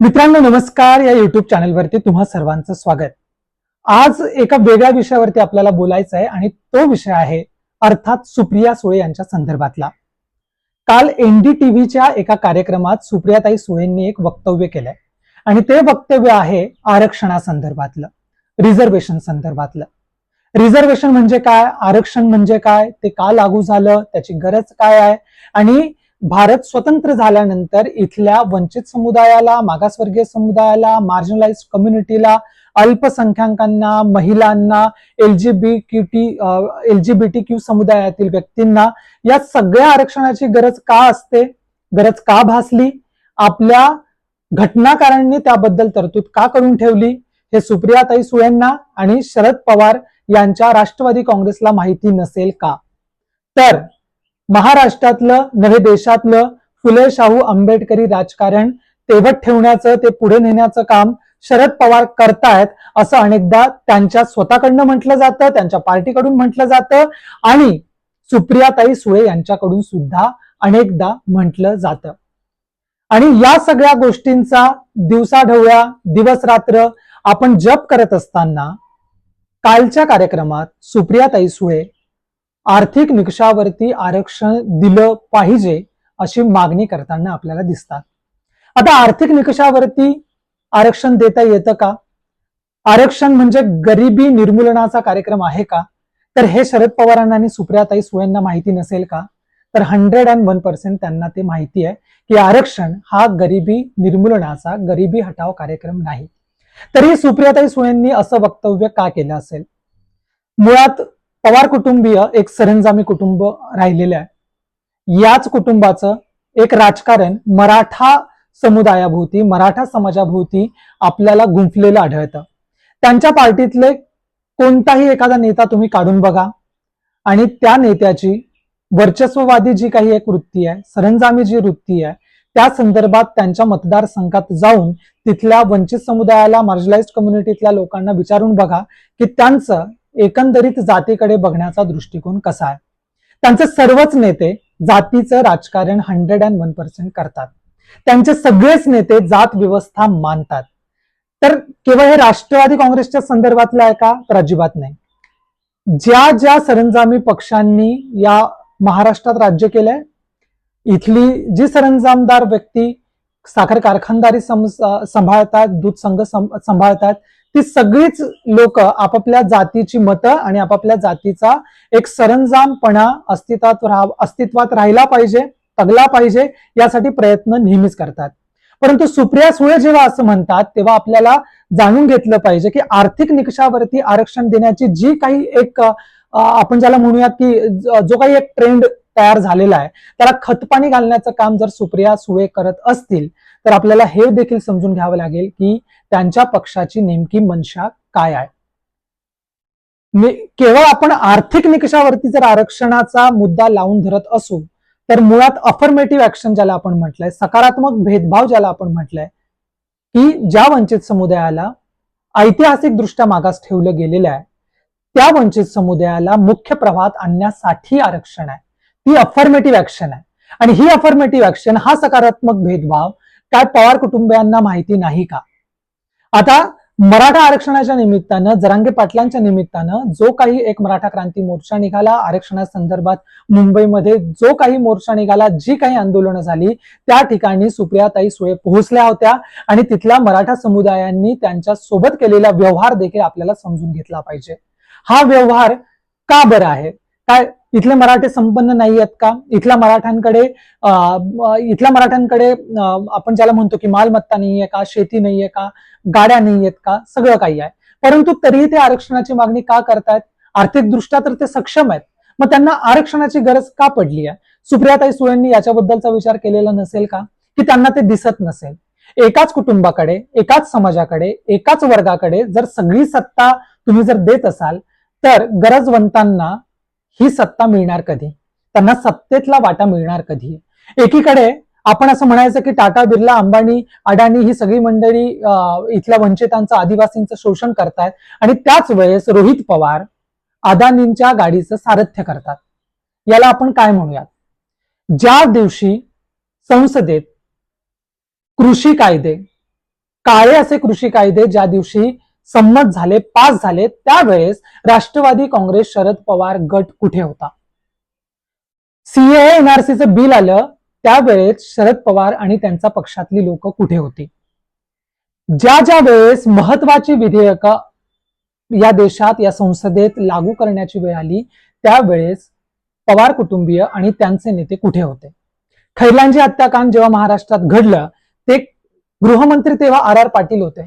मित्रांनो नमस्कार. या युट्यूब चॅनलवरती तुम्हा सर्वांचं स्वागत. आज एका वेगळ्या विषयावरती आपल्याला बोलायचं आहे आणि तो विषय आहे अर्थात सुप्रिया सुळे यांच्या संदर्भातला. काल एनडीटीव्हीच्या एका कार्यक्रमात सुप्रियाताई सुळेंनी एक वक्तव्य केलंय. आणि ते वक्तव्य आहे आरक्षणासंदर्भातलं रिझर्वेशन संदर्भातलं. रिझर्वेशन म्हणजे काय? आरक्षण म्हणजे काय? ते का लागू झालं? त्याची गरज काय आहे? आणि भारत स्वतंत्र झाल्यानंतर इथल्या वंचित समुदायाला मागासवर्गीय समुदायाला मार्जिनलाइज कम्युनिटीला अल्पसंख्याकांना महिलांना एलजीबी क्यूटी एलजीबीटी क्यू समुदायातील व्यक्तींना या सगळ्या आरक्षणाची गरज का असते? गरज का भासली? आपल्या घटनाकारांनी त्याबद्दल तरतूद का करून ठेवली? हे सुप्रियाताई सुळेंना आणि शरद पवार यांच्या राष्ट्रवादी काँग्रेसला माहिती नसेल का? तर महाराष्ट्रातलं नव्हे देशातलं फुले शाहू आंबेडकरी राजकारण तेवत ठेवण्याचं ते पुढे नेण्याचं काम शरद पवार करतायत असं अनेकदा त्यांच्या स्वतःकडनं म्हटलं जातं त्यांच्या पार्टीकडून म्हटलं जातं आणि सुप्रियाताई सुळे यांच्याकडून सुद्धा अनेकदा म्हटलं जातं. आणि या सगळ्या गोष्टींचा दिवसाढवळ्या दिवस रात्र आपण जप करत असताना कालच्या कार्यक्रमात सुप्रियाताई सुळे आर्थिक निकषावरती आरक्षण दिलं पाहिजे अशी मागणी करताना आपल्याला दिसतात. आता आर्थिक निकषावरती आरक्षण देता येतं का? आरक्षण म्हणजे गरिबी निर्मूलनाचा कार्यक्रम आहे का? तर हे शरद पवारांना आणि सुप्रियाताई सुळेंना माहिती नसेल का? तर हंड्रेड अँड वन पर्सेंट त्यांना ते माहिती आहे की आरक्षण हा गरिबी निर्मूलनाचा गरिबी हटाव कार्यक्रम नाही. तरी सुप्रियाताई सुळेंनी असं वक्तव्य का केलं असेल? मुळात पवार कुटुंबीय एक सरंजामी कुटुंब राहिलेले आहे. याच कुटुंबाचं एक राजकारण मराठा समुदायाभोवती मराठा समाजाभोवती आपल्याला गुंफलेलं आढळतं. त्यांच्या पार्टीतले कोणताही एखादा नेता तुम्ही काढून बघा. आणि त्या नेत्याची वर्चस्ववादी जी काही एक वृत्ती आहे सरंजामी जी वृत्ती आहे त्या संदर्भात त्यांच्या मतदारसंघात जाऊन तिथल्या वंचित समुदायाला मार्जलाइज कम्युनिटीतल्या लोकांना विचारून बघा की त्यांचं एकंदरीत जातीकडे बघण्याचा दृष्टिकोन कसा आहे? त्यांचे सर्वच नेते जातीचं राजकारण हंड्रेड अँड वन पर्सेंट करतात. त्यांचे सगळेच नेते जात व्यवस्था मानतात. तर केवळ हे राष्ट्रवादी काँग्रेसच्या संदर्भातलं आहे का? तर अजिबात नाही. ज्या ज्या सरंजामी पक्षांनी या महाराष्ट्रात राज्य केलंय इथली जी सरंजामदार व्यक्ती साखर कारखानदारी सांभाळतात दूध संघ सं- सांभाळतात ती सगळीच लोक आपापल्या जातीची मतं आणि आपापल्या जातीचा एक सरंजामपणा अस्तित्वात राहा अस्तित्वात राहिला पाहिजे तगला पाहिजे यासाठी प्रयत्न नेहमीच करतात. परंतु सुप्रिया सुळे जेव्हा असं म्हणतात तेव्हा आपल्याला जाणून घेतलं पाहिजे की आर्थिक निकषावरती आरक्षण देण्याची जी काही एक आपण ज्याला म्हणूयात की जो काही एक ट्रेंड तयार झालेला आहे त्याला खतपाणी घालण्याचं काम जर सुप्रिया सुळे करत असतील तर आपल्याला हे देखील समजून घ्यावं लागेल की त्यांच्या पक्षाची नेमकी मनशा काय आहे. केवळ आपण आर्थिक निकषावरती जर आरक्षणाचा मुद्दा लावून धरत असू तर मुळात अफर्मेटिव्ह ऍक्शन ज्याला आपण म्हटलंय सकारात्मक भेदभाव ज्याला आपण म्हटलंय की ज्या वंचित समुदायाला ऐतिहासिक दृष्ट्या मागास ठेवलं गेलेलं आहे त्या वंचित समुदायाला मुख्य प्रवाहात आणण्यासाठी आरक्षण आहे. ती अफर्मेटिव्ह ऍक्शन आहे. आणि ही अफर्मेटिव्ह ऍक्शन हा सकारात्मक भेदभाव काय पवार कुटुंबियांना माहिती नाही का? आता मराठा आरक्षणाच्या निमित्तानं जरांगे पाटलांच्या निमित्तानं जो काही एक मराठा क्रांती मोर्चा निघाला आरक्षणासंदर्भात मुंबईमध्ये जो काही मोर्चा निघाला जी काही आंदोलनं झाली त्या ठिकाणी सुप्रियाताई सुळे पोहोचल्या होत्या आणि तिथल्या मराठा समुदायांनी त्यांच्यासोबत केलेला व्यवहार देखील आपल्याला समजून घेतला पाहिजे. हा व्यवहार का बरं आहे? काय? इथले मराठे संपन्न नाही आहेत का? इथल्या मराठ्यांकडे इथल्या मराठ्यांकडे आपण ज्याला म्हणतो की मालमत्ता नाहीये का शेती नाहीये का गाड्या नाही आहेत का सगळं काही आहे. परंतु तरीही ते आरक्षणाची मागणी का करतायत? आर्थिकदृष्ट्या तर ते सक्षम आहेत. मग त्यांना आरक्षणाची गरज का पडली आहे? सुप्रियाताई सुळेंनी याच्याबद्दलचा विचार केलेला नसेल का? की त्यांना ते दिसत नसेल. एकाच कुटुंबाकडे एकाच समाजाकडे एकाच वर्गाकडे जर सगळी सत्ता तुम्ही जर देत असाल तर गरजवंतांना ही सत्ता मिळणार कधी? त्यांना सत्तेतला वाटा मिळणार कधी? एकीकडे आपण असं म्हणायचं की टाटा बिर्ला अंबानी अडाणी ही सगळी मंडळी इथल्या वंचितांचं आदिवासींचं शोषण करतायत आणि त्याच वेळेस रोहित पवार अदानींच्या गाडीचं सारथ्य करतात. याला आपण काय म्हणूयात? ज्या दिवशी संसदेत कृषी कायदे काळे असे कृषी कायदे ज्या दिवशी संमत झाले पास झाले त्यावेळेस राष्ट्रवादी काँग्रेस शरद पवार गट कुठे होता? सीए एनआरसीचं बिल आलं त्यावेळेस शरद पवार आणि त्यांच्या पक्षातली लोक कुठे होती? ज्या ज्या वेळेस महत्वाची विधेयकं या देशात या संसदेत लागू करण्याची वेळ आली त्यावेळेस पवार कुटुंबीय आणि त्यांचे नेते कुठे होते? खैरलांची हत्याकांड जेव्हा महाराष्ट्रात घडलं ते गृहमंत्री तेव्हा आर आर पाटील होते.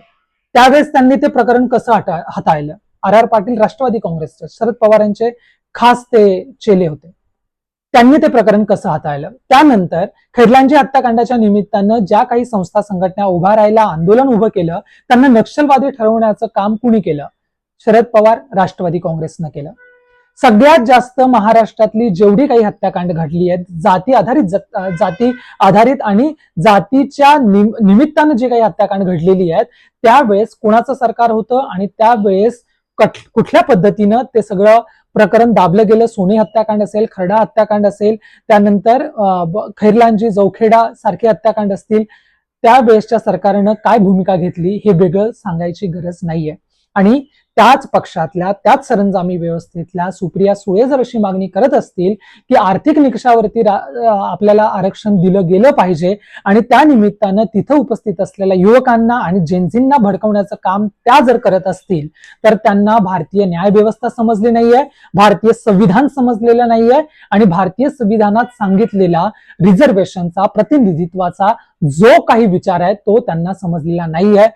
त्यावेळेस त्यांनी ते प्रकरण कसं हाता- हाताळलं? आर आर पाटील राष्ट्रवादी काँग्रेसचे शरद पवारांचे खास ते चेले होते. त्यांनी ते प्रकरण कसं हाताळलं? त्यानंतर खैरलांजी हत्याकांडाच्या निमित्तानं ज्या काही संस्था संघटना उभा राहायला आंदोलन उभं केलं त्यांना नक्षलवादी ठरवण्याचं काम कुणी केलं? शरद पवार राष्ट्रवादी काँग्रेसनं केलं. सगळ्यात जास्त महाराष्ट्रातली जेवढी काही हत्याकांड घडली आहेत जाती आधारित जाती आधारित आणि जातीच्या निम- निमित्तानं जी काही हत्याकांड घडलेली आहेत त्यावेळेस कोणाचं सरकार होतं आणि त्यावेळेस कुठल्या पद्धतीनं ते सगळं प्रकरण दाबलं गेलं? सोने हत्याकांड असेल खरडा हत्याकांड असेल त्यानंतर खैरलांजी जौखेडा सारखे हत्याकांड असतील त्यावेळेसच्या सरकारनं काय भूमिका घेतली हे वेगळं सांगायची गरज नाहीये. आणि त्याच पक्षातल्या त्याच सरंजामी व्यवस्थेतल्या सुप्रिया सुळे जर अशी मागणी करत असतील की आर्थिक निकषावरती आपल्याला आरक्षण दिलं गेलं पाहिजे आणि त्या निमित्तानं तिथं उपस्थित असलेल्या युवकांना आणि जेन्झींना भडकवण्याचं काम त्या जर करत असतील तर त्यांना भारतीय न्याय व्यवस्था समजली नाहीये भारतीय संविधान समजलेलं नाहीये आणि भारतीय संविधानात सांगितलेला रिझर्वेशनचा प्रतिनिधित्वाचा जो काही विचार आहे तो त्यांना समजलेला नाहीये.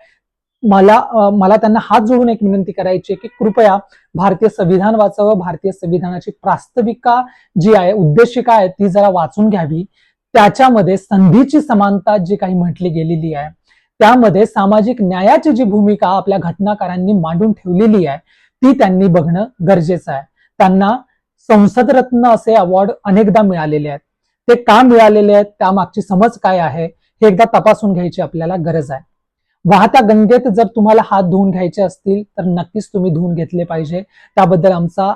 मला मला त्यांना हात जोडून एक विनंती करायची आहे की कृपया भारतीय संविधान वाचावं भारतीय संविधानाची प्रास्ताविका जी आहे उद्देशिका आहे ती जरा वाचून घ्यावी. त्याच्यामध्ये संधीची समानता जी काही म्हटली गेलेली आहे त्यामध्ये सामाजिक न्यायाची जी भूमिका आपल्या घटनाकारांनी मांडून ठेवलेली आहे ती त्यांनी बघणं गरजेचं आहे. त्यांना संसद रत्न असे अवॉर्ड अनेकदा मिळालेले आहेत. ते का मिळालेले आहेत? त्यामागची समज काय आहे? हे एकदा तपासून घ्यायची आपल्याला गरज आहे. वाहत्या गंगेत जर तुम्हाला हात धुवून घ्यायचे असतील तर नक्कीच तुम्ही धुवून घेतले पाहिजे. त्याबद्दल आमचा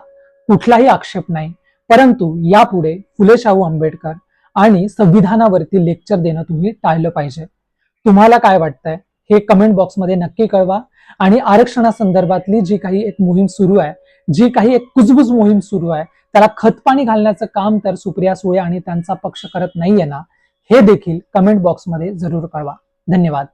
कुठलाही आक्षेप नाही. परंतु यापुढे फुले शाहू आंबेडकर आणि संविधानावरती लेक्चर देणं तुम्ही टाळलं पाहिजे. तुम्हाला काय वाटतंय? हे कमेंट बॉक्समध्ये नक्की कळवा. आणि आरक्षणासंदर्भातली जी काही एक मोहीम सुरू आहे जी काही एक कुजबुज मोहीम सुरू आहे त्याला खतपाणी घालण्याचं काम तर सुप्रिया सुळे आणि त्यांचा पक्ष करत नाहीये ना हे देखील कमेंट बॉक्समध्ये जरूर कळवा. धन्यवाद.